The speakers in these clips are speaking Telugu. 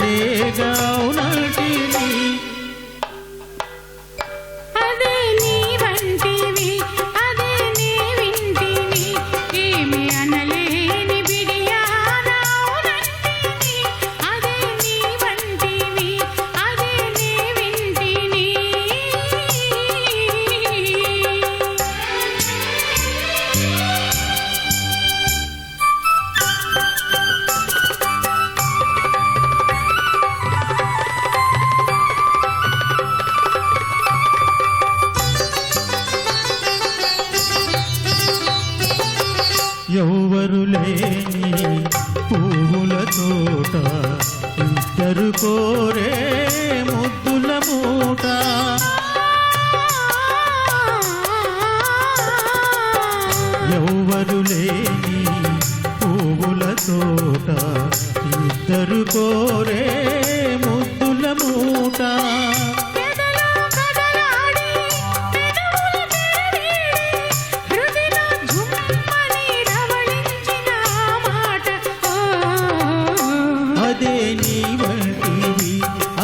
रे गाउना ఎవ్వరు లేని పువ్వుల తోట ఇద్దరు కోరే ముద్దుల మూట. ఎవ్వరు లేని పువ్వుల తోట ఇద్దరు కోరే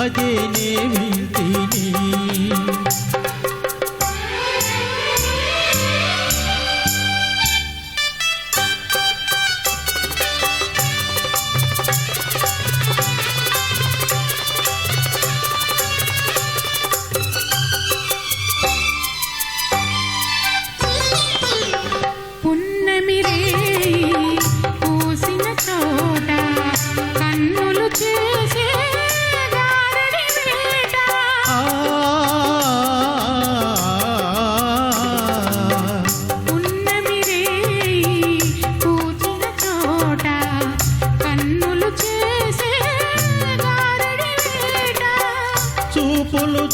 भजने भी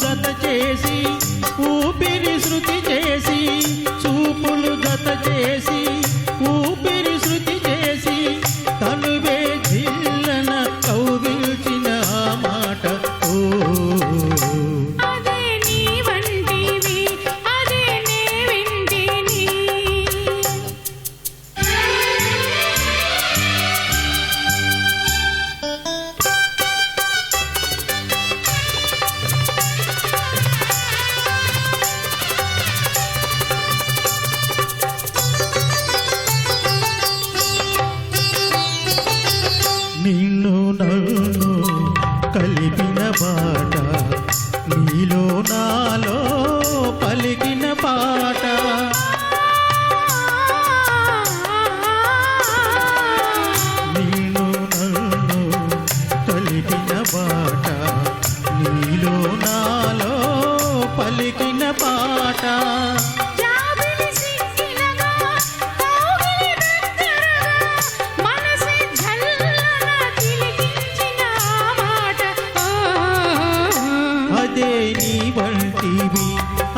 గత చేసి ఊపిరి శృతి చేసి చూపులు గత చేసి ఊపిరి నీలో నాలో పలికిన పాట. నీలో నన్ను కలిపిన పాట నీలో నాలో పలికిన పాట. ಅದೇ ನೀ ಬಂತೀವಿ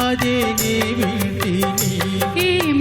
ಅದೇ ನೀ ಬೀಳ್ತೀನಿ